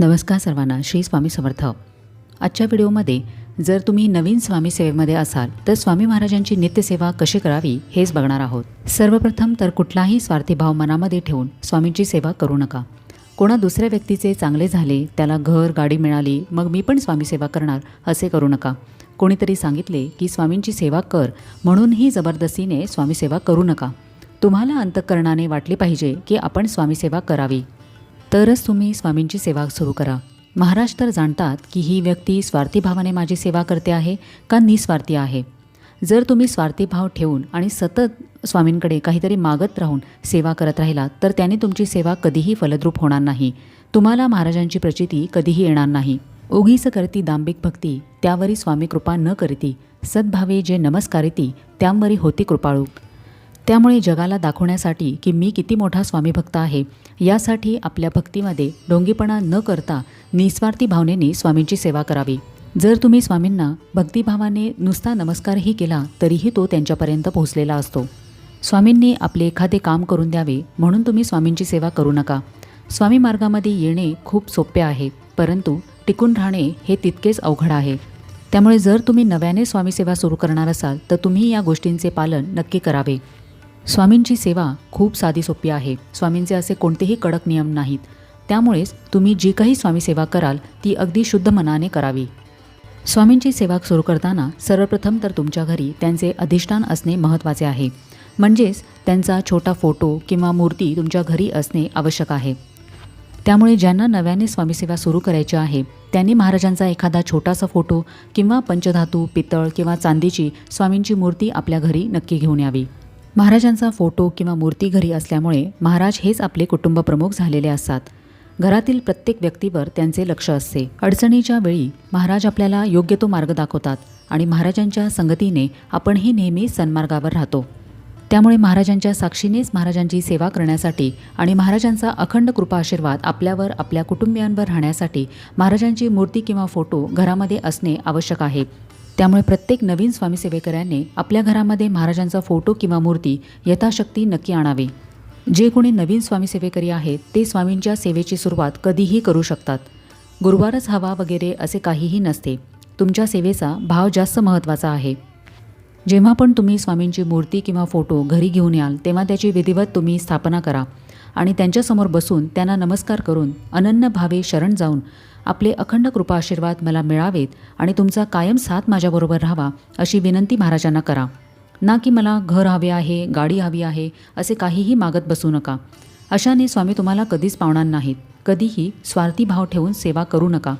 नमस्कार सर्वांना श्री स्वामी समर्थ. आजच्या व्हिडिओमध्ये जर तुम्ही नवीन स्वामी सेवेमध्ये असाल तर स्वामी महाराजांची नित्यसेवा कशी करावी हेच बघणार आहोत. सर्वप्रथम तर कुठलाही स्वार्थी भाव मनामध्ये ठेवून स्वामींची सेवा करू नका. कोणा दुसऱ्या व्यक्तीचे चांगले झाले त्याला घर गाडी मिळाली मग मी पण स्वामी सेवा करणार असे करू नका. कोणीतरी सांगितले की स्वामींची सेवा कर म्हणूनही जबरदस्तीने स्वामीसेवा करू नका. तुम्हाला अंतःकरणाने वाटले पाहिजे की आपण स्वामीसेवा करावी. तरच तुम्ही स्वामींची सेवा सुरू करा. महाराज तर जाणतात की ही व्यक्ती स्वार्थी भावाने माझी सेवा करते आहे का निस्वार्थी आहे. जर तुम्ही स्वार्थी भाव ठेवून आणि सतत स्वामींकडे काहीतरी मागत राहून सेवा करत राहिलात तर त्याने तुमची सेवा कधीही फलद्रूप होणार नाही. तुम्हाला महाराजांची प्रचिती कधीही येणार नाही. उगीच करती दांभिक भक्ती त्यावरी स्वामी कृपा न करती सद्भावे जे नमस्कारिती त्यांवरी होती कृपाळू. त्यामुळे जगाला दाखवण्यासाठी की मी किती मोठा स्वामीभक्त आहे यासाठी आपल्या भक्तीमध्ये डोंगीपणा न करता निस्वार्थी भावनेने स्वामींची सेवा करावी. जर तुम्ही स्वामींना भक्तिभावाने नुसता नमस्कारही केला तरीही तो त्यांच्यापर्यंत पोहोचलेला असतो. स्वामींनी आपले एखादे काम करून द्यावे म्हणून तुम्ही स्वामींची सेवा करू नका. स्वामी मार्गामध्ये येणे खूप सोपे आहे परंतु टिकून राहणे हे तितकेच अवघड आहे. त्यामुळे जर तुम्ही नव्याने स्वामी सेवा सुरू करणार असाल तर तुम्ही या गोष्टींचे पालन नक्की करावे. स्वामींची सेवा खूप साधी सोपी आहे. स्वामींचे असे कोणतेही कडक नियम नाहीत. त्यामुळेच तुम्ही जी काही स्वामी सेवा कराल ती अगदी शुद्ध मनाने करावी. स्वामींची सेवा सुरू करताना सर्वप्रथम तर तुमच्या घरी त्यांचे अधिष्ठान असणे महत्त्वाचे आहे. म्हणजेच त्यांचा छोटा फोटो किंवा मूर्ती तुमच्या घरी असणे आवश्यक आहे. त्यामुळे ज्यांना नव्याने स्वामीसेवा सुरू करायची आहे त्यांनी महाराजांचा एखादा छोटासा फोटो किंवा पंचधातू पितळ किंवा चांदीची स्वामींची मूर्ती आपल्या घरी नक्की घेऊन यावी. महाराजांचा फोटो किंवा मूर्ती घरी असल्यामुळे महाराज हेच आपले कुटुंब प्रमुख झालेले असतात. घरातील प्रत्येक व्यक्तीवर त्यांचे लक्ष असते. अडचणीच्या वेळी महाराज आपल्याला योग्य तो मार्ग दाखवतात आणि महाराजांच्या संगतीने आपणही नेहमी सन्मार्गावर राहतो. त्यामुळे महाराजांच्या साक्षीनेच महाराजांची सेवा करण्यासाठी आणि महाराजांचा अखंड कृपा आशीर्वाद आपल्यावर आपल्या कुटुंबियांवर राहण्यासाठी महाराजांची मूर्ती किंवा फोटो घरामध्ये असणे आवश्यक आहे. त्यामुळे प्रत्येक नवीन स्वामी सेवेकऱ्याने आपल्या घरामध्ये महाराजांचा फोटो किंवा मूर्ती यथाशक्ती नक्की आणावी. जे कोणी नवीन स्वामी सेवेकरी आहेत ते स्वामींच्या सेवेची सुरुवात कधीही करू शकतात. गुरुवारच हवा वगैरे असे काहीही नसते. तुमच्या सेवेचा भाव जास्त महत्त्वाचा आहे. जेव्हा पण तुम्ही स्वामींची मूर्ती किंवा फोटो घरी घेऊन याल तेव्हा त्याची विधिवत तुम्ही स्थापना करा. आणि त्यांच्यासमोर बसून त्यांना नमस्कार करून अनन्य भावे शरण जाऊन आपले अखंड कृपा आशीर्वाद मला मिळावेत आणि तुमचा कायम साथ माझ्याबरोबर राहावा अशी विनंती महाराजांना करा. ना की मला घर हवे आहे गाडी हवी आहे असे काहीही मागत बसू नका. अशाने स्वामी तुम्हाला कधीच पावणार नाहीत. कधीही स्वार्थी भाव ठेवून सेवा करू नका.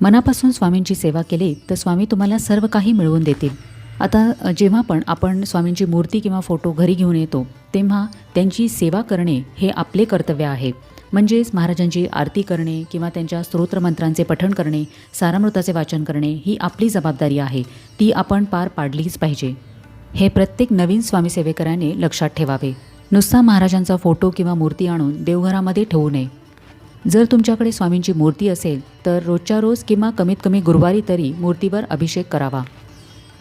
मनापासून स्वामींची सेवा केली तर स्वामी तुम्हाला सर्व काही मिळवून देतील. आता जेव्हा पण आपण स्वामींची मूर्ती किंवा फोटो घरी घेऊन येतो तेव्हा त्यांची सेवा करणे हे आपले कर्तव्य आहे. म्हणजेच महाराजांची आरती करणे किंवा त्यांच्या स्तोत्रमंत्रांचे पठण करणे सारामृताचे वाचन करणे ही आपली जबाबदारी आहे. ती आपण पार पाडलीच पाहिजे. हे प्रत्येक नवीन स्वामी सेवेकराने लक्षात ठेवावे. नुसता महाराजांचा फोटो किंवा मूर्ती आणून देवघरामध्ये ठेवू नये. जर तुमच्याकडे स्वामींची मूर्ती असेल तर रोजच्या रोज किंवा कमीत कमी गुरुवारी तरी मूर्तीवर अभिषेक करावा.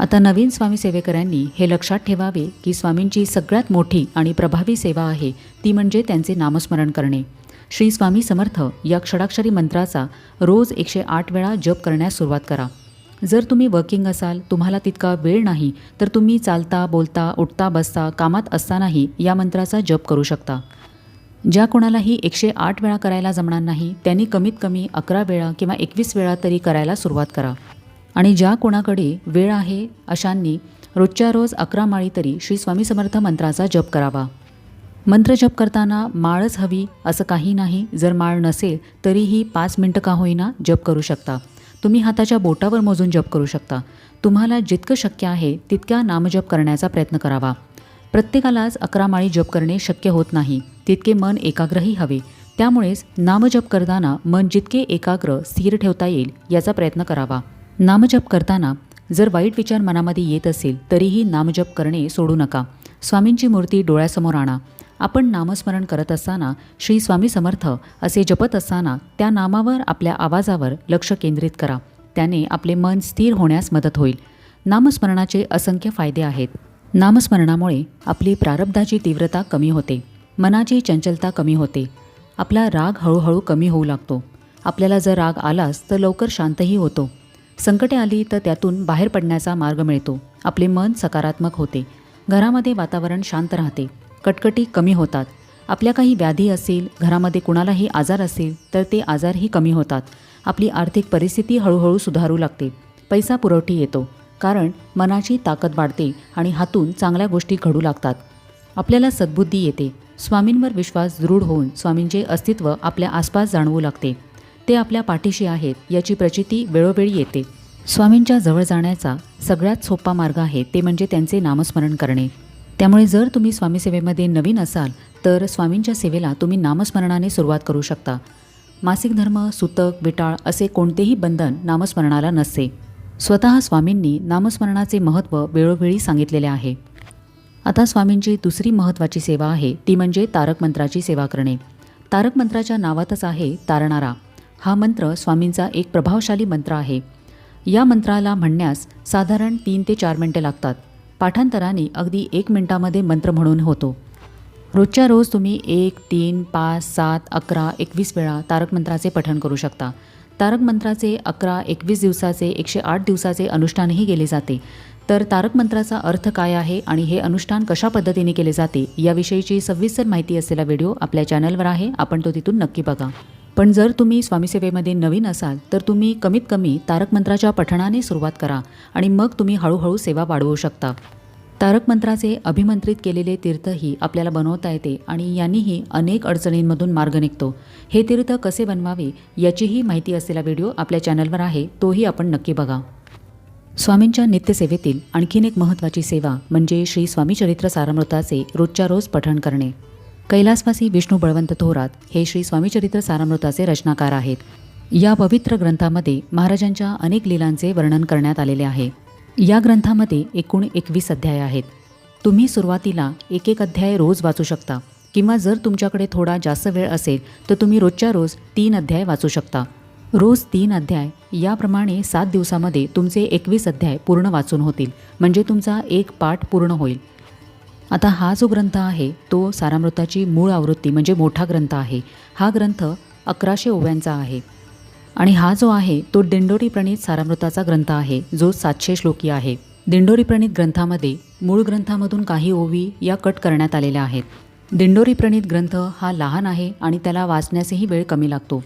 आता नवीन स्वामी सेवेकऱ्यांनी हे लक्षात ठेवावे की स्वामींची सगळ्यात मोठी आणि प्रभावी सेवा आहे ती म्हणजे त्यांचे नामस्मरण करणे. श्री स्वामी समर्थ या षडाक्षरी मंत्राचा रोज एकशे आठ वेळा जप करण्यास सुरुवात करा. जर तुम्ही वर्किंग असाल तुम्हाला तितका वेळ नाही तर तुम्ही चालता बोलता उठता बसता कामात असतानाही या मंत्राचा जप करू शकता. ज्या कोणालाही एकशे आठ वेळा करायला जमणार नाही त्यांनी कमीत कमी अकरा वेळा किंवा एकवीस वेळा तरी करायला सुरुवात करा. आणि ज्या कोणाकडे वेळ आहे अशांनी रोजच्या रोज अकरा माळी तरी श्री स्वामी समर्थ मंत्राचा जप करावा. मंत्र जप करताना माळच हवी असं काही नाही. जर माळ नसेल तरीही पाच मिनटं का होईना जप करू शकता. तुम्ही हाताच्या बोटावर मोजून जप करू शकता. तुम्हाला जितकं शक्य आहे तितक्या नामजप करण्याचा प्रयत्न करावा. प्रत्येकालाच अकरा माळी जप करणे शक्य होत नाही. तितके मन एकाग्रही हवे. त्यामुळेच नामजप करताना मन जितके एकाग्र स्थिर ठेवता येईल याचा प्रयत्न करावा. नामजप करताना जर वाईट विचार मनामध्ये येत असेल तरीही नामजप करणे सोडू नका. स्वामींची मूर्ती डोळ्यासमोर आणा. आपण नामस्मरण करत असताना श्री स्वामी समर्थ असे जपत असताना त्या नामावर आपल्या आवाजावर लक्ष केंद्रित करा. त्याने आपले मन स्थिर होण्यास मदत होईल. नामस्मरणाचे असंख्य फायदे आहेत. नामस्मरणामुळे आपली प्रारब्धाची तीव्रता कमी होते. मनाची चंचलता कमी होते. आपला राग हळूहळू कमी होऊ लागतो. आपल्याला जर राग आलास तर लवकर शांतही होतो. संकटे आली तर त्यातून बाहेर पडण्याचा मार्ग मिळतो. आपले मन सकारात्मक होते. घरामध्ये वातावरण शांत राहते. कटकटी कमी होतात. आपल्या काही व्याधी असेल घरामध्ये कुणालाही आजार असेल तर ते आजारही कमी होतात. आपली आर्थिक परिस्थिती हळूहळू सुधारू लागते. पैसा पुरवठी येतो. कारण मनाची ताकद वाढते आणि हातून चांगल्या गोष्टी घडू लागतात. आपल्याला सद्बुद्धी येते. स्वामींवर विश्वास दृढ होऊन स्वामींचे अस्तित्व आपल्या आसपास जाणवू लागते. ते आपल्या पाठीशी आहेत याची प्रचिती वेळोवेळी येते. स्वामींच्या जवळ जाण्याचा सगळ्यात सोपा मार्ग आहे ते म्हणजे त्यांचे नामस्मरण करणे. त्यामुळे जर तुम्ही स्वामीसेवेमध्ये नवीन असाल तर स्वामींच्या सेवेला तुम्ही नामस्मरणाने सुरुवात करू शकता. मासिक धर्म सुतक विटाळ असे कोणतेही बंधन नामस्मरणाला नसते. स्वतः स्वामींनी नामस्मरणाचे महत्त्व वेळोवेळी सांगितलेले आहे. आता स्वामींची दुसरी महत्त्वाची सेवा आहे ती म्हणजे तारक मंत्राची सेवा करणे. तारक मंत्राच्या नावातच आहे तारणारा. हा मंत्र स्वामींचा एक प्रभावशाली मंत्र आहे. या मंत्राला म्हणण्यास साधारण तीन ते चार मिनटे लागतात. पाठांतराने अगदी एक मिनटामध्ये मंत्र म्हणून होतो. रोजच्या रोज तुम्ही एक तीन पाच सात अकरा एकवीस वेळा तारक मंत्राचे पठण करू शकता. तारक मंत्राचे अकरा एकवीस दिवसाचे एकशे आठ दिवसाचे अनुष्ठानही केले जाते. तर तारक मंत्राचा अर्थ काय आहे आणि हे अनुष्ठान कशा पद्धतीने केले जाते याविषयीची सविस्तर माहिती असलेला व्हिडिओ आपल्या चॅनलवर आहे. आपण तो तिथून नक्की बघा. पण जर तुम्ही स्वामीसेवेमध्ये नवीन असाल तर तुम्ही कमीत कमी तारक मंत्राच्या पठणाने सुरुवात करा आणि मग तुम्ही हळूहळू सेवा वाढवू शकता. तारक मंत्राचे अभिमंत्रित केलेले तीर्थही आपल्याला बनवता येते आणि यांनीही अनेक अडचणींमधून मार्ग निघतो. हे तीर्थ कसे बनवावे याचीही माहिती असलेला व्हिडिओ आपल्या चॅनलवर आहे तोही आपण नक्की बघा. स्वामींच्या नित्यसेवेतील आणखीन एक महत्त्वाची सेवा म्हणजे श्री स्वामीचरित्र सारामृताचे रोजच्या रोज पठण करणे. कैलासवासी विष्णू बळवंत थोरात हे श्री स्वामीचरित्र सारामृताचे रचनाकार आहेत. या पवित्र ग्रंथामध्ये महाराजांच्या अनेक लीलांचे वर्णन करण्यात आलेले आहे. या ग्रंथामध्ये एकूण एकवीस अध्याय आहेत. तुम्ही सुरुवातीला एक एक अध्याय रोज वाचू शकता किंवा जर तुमच्याकडे थोडा जास्त वेळ असेल तर तुम्ही रोजच्या रोज तीन अध्याय वाचू शकता. रोज तीन अध्याय याप्रमाणे सात दिवसामध्ये तुमचे एकवीस अध्याय पूर्ण वाचून होतील म्हणजे तुमचा एक पाठ पूर्ण होईल. आता हा जो ग्रंथ आहे तो सारामृताची मूळ आवृत्ती म्हणजे मोठा ग्रंथ आहे. हा ग्रंथ अकराशे ओव्यांचा आहे. आणि हा जो आहे तो दिंडोरी प्रणित सारामृताचा ग्रंथ आहे जो सातशे श्लोकी आहे. दिंडोरी प्रणित ग्रंथामध्ये मूळ ग्रंथामधून काही ओवी या कट करण्यात आलेल्या आहेत. दिंडोरी प्रणित ग्रंथ हा लहान आहे आणि त्याला वाचण्यासही वेळ कमी लागतो.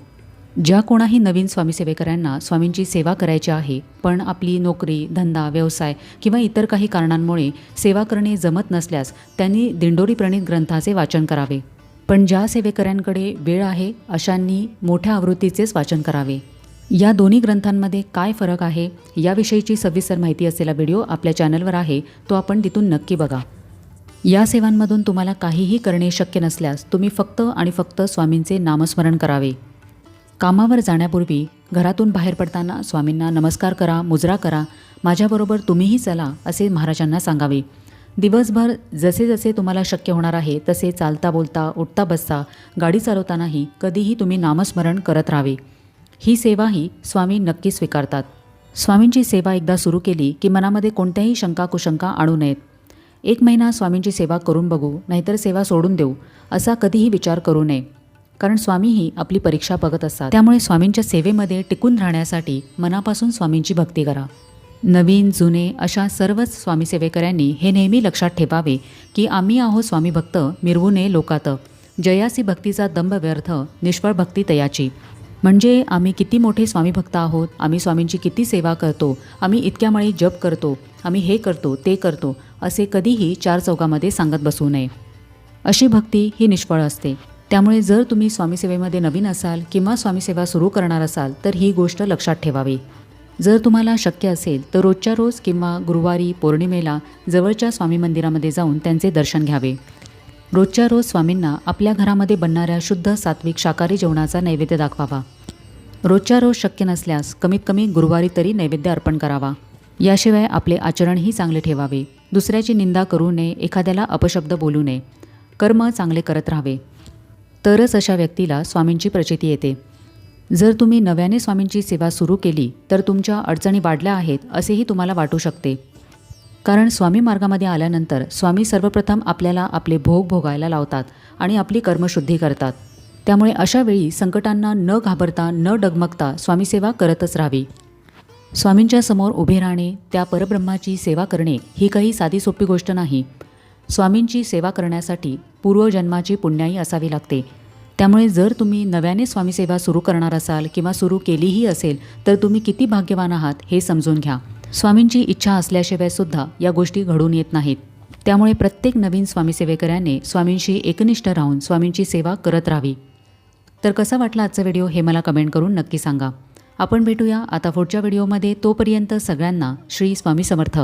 ज्या कोणाही नवीन स्वामीसेवेकऱ्यांना स्वामींची सेवा करायची आहे पण आपली नोकरी धंदा व्यवसाय किंवा इतर काही कारणांमुळे सेवा करणे जमत नसल्यास त्यांनी दिंडोरी प्रणित ग्रंथाचे वाचन करावे. पण ज्या सेवेकऱ्यांकडे वेळ आहे अशांनी मोठ्या आवृत्तीचेच वाचन करावे. या दोन्ही ग्रंथांमध्ये काय फरक आहे याविषयीची सविस्तर माहिती असलेला व्हिडिओ आपल्या चॅनलवर आहे तो आपण तिथून नक्की बघा. या सेवांमधून तुम्हाला काहीही करणे शक्य नसल्यास तुम्ही फक्त आणि फक्त स्वामींचे नामस्मरण करावे. कामावर जाण्यापूर्वी घरातून बाहेर पडताना स्वामींना नमस्कार करा मुजरा करा माझ्याबरोबर तुम्हीही चला असे महाराजांना सांगावे. दिवसभर जसे जसे तुम्हाला शक्य होणार आहे तसे चालता बोलता उठता बसता गाडी चालवतानाही कधीही तुम्ही नामस्मरण करत राहावे. ही सेवाही स्वामी नक्की स्वीकारतात. स्वामींची सेवा एकदा सुरू केली की मनामध्ये कोणत्याही शंका कुशंका आणू नयेत. एक महिना स्वामींची सेवा करून बघू नाहीतर सेवा सोडून देऊ असा कधीही विचार करू नये. कारण स्वामीही आपली परीक्षा बघत असतात. त्यामुळे स्वामींच्या सेवेमध्ये टिकून राहण्यासाठी मनापासून स्वामींची भक्ती करा. नवीन जुने अशा सर्वच स्वामी सेवेकऱ्यांनी हे नेहमी लक्षात ठेवावे की आम्ही आहो स्वामी भक्त मिरवू नये लोकात. जयासी भक्तीचा दंभ व्यर्थ निष्फळ भक्ती तयाची. म्हणजे आम्ही किती मोठे स्वामी भक्त आहोत आम्ही स्वामींची किती सेवा करतो आम्ही इतक्यामुळे जप करतो आम्ही हे करतो ते करतो असे कधीही चार चौकामध्ये सांगत बसू नये. अशी भक्ती ही निष्फळ असते. त्यामुळे जर तुम्ही स्वामीसेवेमध्ये नवीन असाल किंवा स्वामीसेवा सुरू करणार असाल तर ही गोष्ट लक्षात ठेवावी. जर तुम्हाला शक्य असेल तर रोजच्या रोज किंवा गुरुवारी पौर्णिमेला जवळच्या स्वामी मंदिरामध्ये जाऊन त्यांचे दर्शन घ्यावे. रोजच्या रोज स्वामींना आपल्या घरामध्ये बनणाऱ्या शुद्ध सात्विक शाकाहारी जेवणाचा नैवेद्य दाखवावा. रोजच्या रोज शक्य नसल्यास कमीत कमी गुरुवारी तरी नैवेद्य अर्पण करावा. याशिवाय आपले आचरणही चांगले ठेवावे. दुसऱ्याची निंदा करू नये एखाद्याला अपशब्द बोलू नये. कर्म चांगले करत राहावे. तरच अशा व्यक्तीला स्वामींची प्रचिती येते. जर तुम्ही नव्याने स्वामींची सेवा सुरू केली तर तुमच्या अडचणी वाढल्या आहेत असेही तुम्हाला वाटू शकते. कारण स्वामी मार्गामध्ये आल्यानंतर स्वामी सर्वप्रथम आपल्याला आपले भोग भोगायला लावतात आणि आपली कर्मशुद्धी करतात. त्यामुळे अशा वेळी संकटांना न घाबरता न डगमगता स्वामीसेवा करतच राहावी. स्वामींच्या समोर उभे राहणे त्या परब्रह्माची सेवा करणे ही काही साधी सोपी गोष्ट नाही. स्वामींची सेवा करण्यासाठी पूर्वजन्माची पुण्याई असावी लागते. त्यामुळे जर तुम्ही नव्याने स्वामीसेवा सुरू करणार असाल किंवा सुरू केलीही असेल तर तुम्ही किती भाग्यवान आहात हे समजून घ्या. स्वामींची इच्छा असल्याशिवाय सुद्धा या गोष्टी घडून येत नाहीत. त्यामुळे प्रत्येक नवीन स्वामीसेवेकऱ्याने स्वामींशी एकनिष्ठ राहून स्वामींची सेवा करत राहावी. तर कसा वाटला आजचा व्हिडिओ हे मला कमेंट करून नक्की सांगा. आपण भेटूया आता पुढच्या व्हिडिओमध्ये. तोपर्यंत सगळ्यांना श्री स्वामी समर्थ.